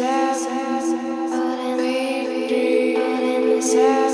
seven, seven, seven, seven, seven, seven, seven, seven, seven,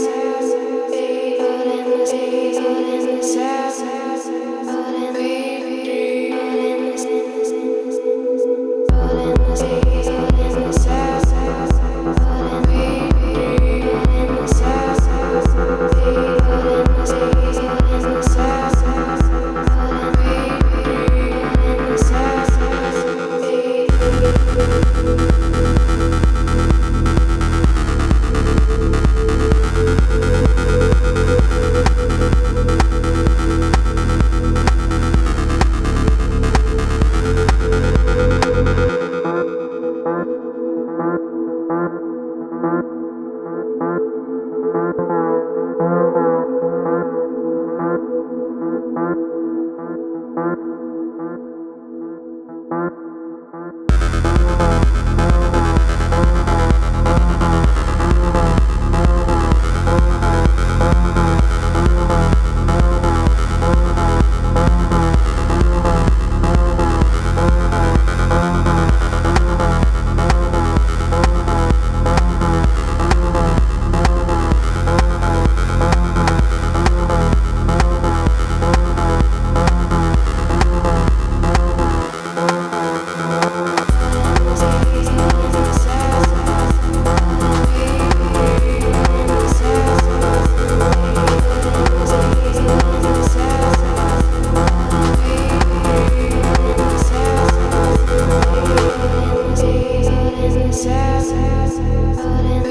Put in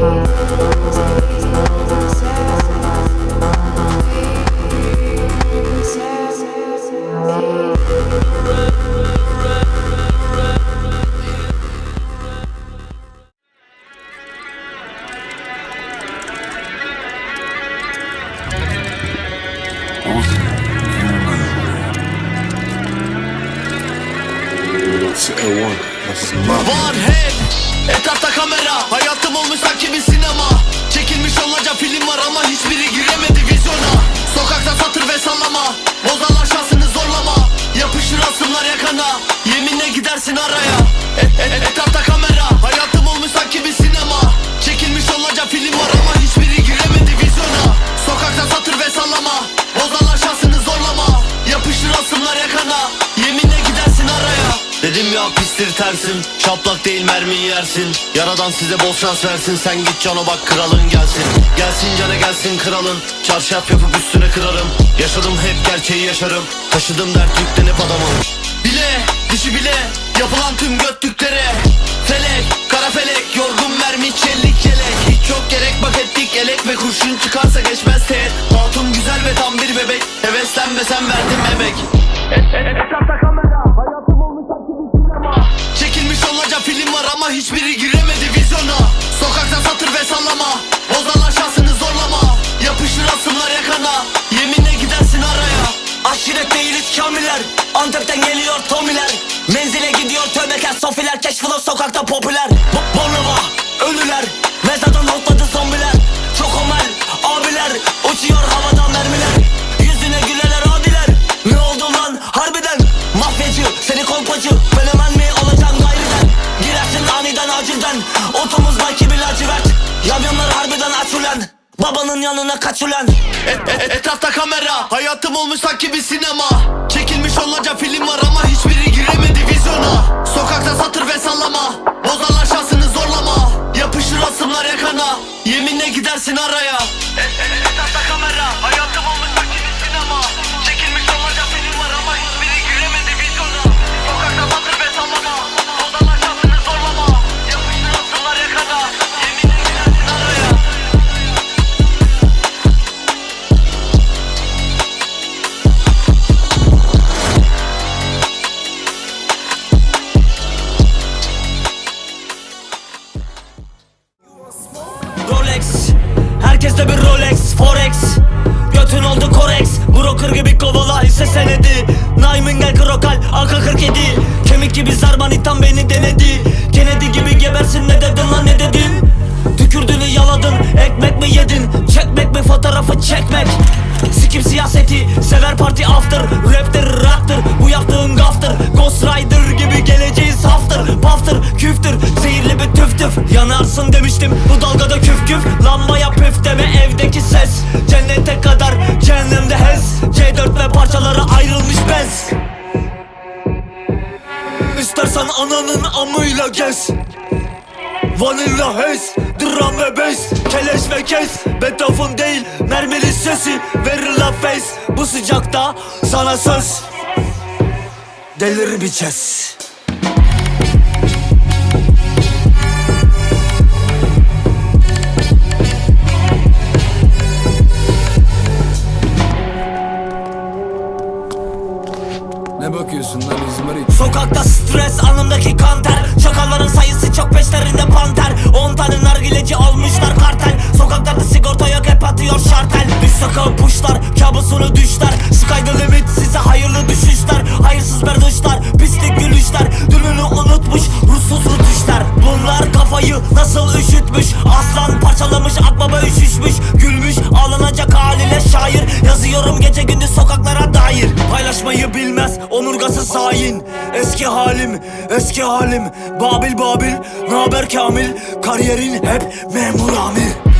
the gidersin araya. E- e- Etrafta kamera. Hayatım olmuş sanki bir sinema. Çekilmiş onlarca film var ama hiçbiri giremedi vizyona. Sokakta satır ve sallama. Bozarlar şansını zorlama. Yapışır asımlar yakana Yeminle gidersin araya. Dedim ya pistir tersin Şaplak değil mermiyi yersin. Yaradan size bol şans versin. Sen git cana bak kralın gelsin. Gelsin cana gelsin kralın. Çarşaf yapıp üstüne kırarım. Yaşadım hep gerçeği yaşarım. Taşıdım dert yüklenip adamım Bile dişi bile Yapılan tüm götlüklere. Felek kara felek Yorgun mermi çellik yelek. Hiç çok gerek bak ettik elek Ve kurşun çıkarsa geçmez teğet. Hatun güzel ve tam bir bebek. Heveslenmesen verdim emek. Etrafta kamera hiçbiri giremedi vizyona Sokakta satır ve sallama. Bozarlar şansını zorlama. Yapışır asımlar yakana. Yeminle gidersin araya. Aşiret değiliz kamiler Antep'ten geliyor tomiler. Menzile gidiyor tövbekar sofiler Keşfılı sokakta popüler. Bo- Bornova Babanın yanına kaç ulan? Etrafta kamera. Hayatım olmuş sanki bir sinema. Çekilmiş onlarca film var ama hiçbiri giremedi vizyona. Sokakta satır ve sallama. Bozarlar şansını zorlama. Yapışır asımlar yakana. Yeminle gidersin araya. Etrafta kamera. Hayatım olmuş Belki bir zarmanitan beni denedi. Kennedy gibi gebersin ne dedin lan ne dedin? Tükürdüğünü yaladın ekmek mi yedin? Çekmek mi fotoğrafı çekmek? Sikim siyaseti sever parti after. Raptir raptır bu yaptığın gaftır. Ghost Rider gibi geleceğiz haftır Paftır küftür. Zehirli bir tüf tüf Yanarsın demiştim. Bu dalgada küf küf Lambaya püf deme evdeki ses. Cennete kadar Vanilla hez, dram ve bes Keleş ve kes, Beethoven değil Mermili sesi, verir la face. Bu sıcakta sana söz. Delir biçez Ne bakıyorsun lan İzmarit? Sokakta stres alnımdaki kanter. Çakalların sayısı çok peşlerinde panter. 10 tane nargileci olmuşlar kartel. Sokaklarda sigorta yok hep atıyor şartel. Düş sokağı puşlar kabusunu düşler. Sky'da limit size hayırlı düşüşler halim eski halim. Babil babil naber kamil. Kariyerin hep memur amir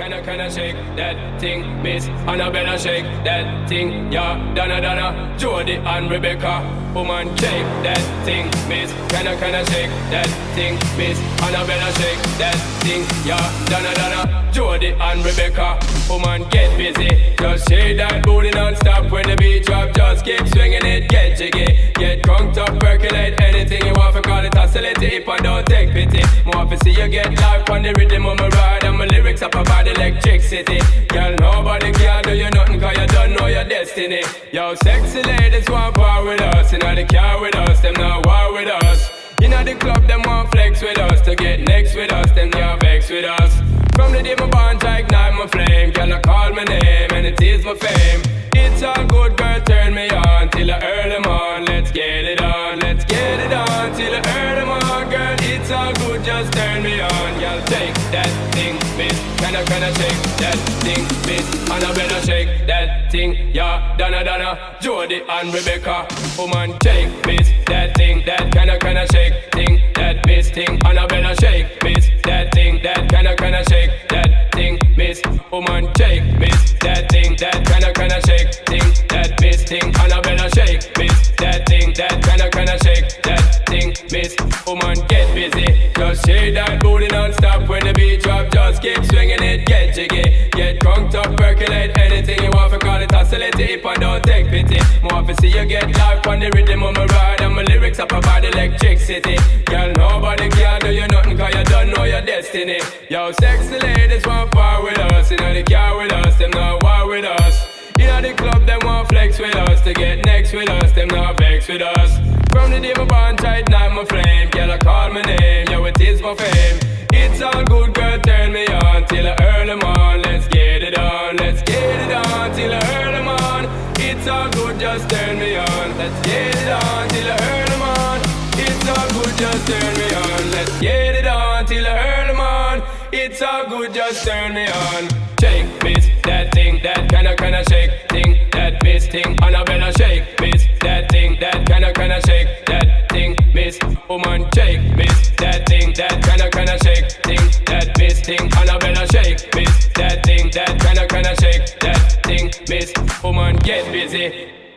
Can I, can I shake that thing, miss? Annabella shake that thing, yeah. Donna, Donna, Jody and Rebecca. Woman, shake that thing, miss. Can I, can I shake that thing, miss? Annabella shake that thing, yeah. Donna, Donna, Jody and Rebecca. Woman, get busy. Just shake that booty non-stop when the beat drop. Just keep swinging it, get jiggy. Get crunked up, percolate anything you want. For call it oscillate if I don't take pity. More to see you get life on the rhythm of my ride. And my lyrics up about electricity. Girl, nobody can do you nothing cause you don't know your destiny. Yo, sexy ladies want war with us. Inna the car with us, them not war with us. Inna the club, them want flex with us. To get next with us, them not vex with us. From the day my bond, I ignite my flame. Girl, I call my name and it is my fame. It's all good, girl, turn me on till I earn them on. Let's get it on, let's get it on till I earn them on, girl. It's all good, just turn me on. Girl, take that thing, miss. Can I, can I shake that thing, miss? And I better shake that thing, yeah. Donna, Donna, Jody and Rebecca. Woman, shake, miss. That thing, that shake that booty non-stop when the beat drop. Just keep swinging it, get jiggy. Get crunked up, percolate anything you want. For call it oscillate if I don't take pity. More to see you get life on the rhythm of my ride. And my lyrics up about electricity. Girl, nobody can do you nothing cause you don't know your destiny. Yo, sexy ladies want part with us. Inna the car with us, them not war with us. Inna the club, them want flex with us. To get next with us, them not vex with us. From the day my bond tight, night my flame. Girl, I call my name, is my fame. It's all good, girl, turn me on till I earn them on. Let's get it on, let's get it on till I earn them on. It's all good, just turn me on. Let's get it on till I earn them on. It's all good, just turn me on. Let's get it on till I earn them on. It's all good, just turn me on. Shake, miss, that thing, that kinda, kinda shake thing, that miss thing. And I better shake, crazy.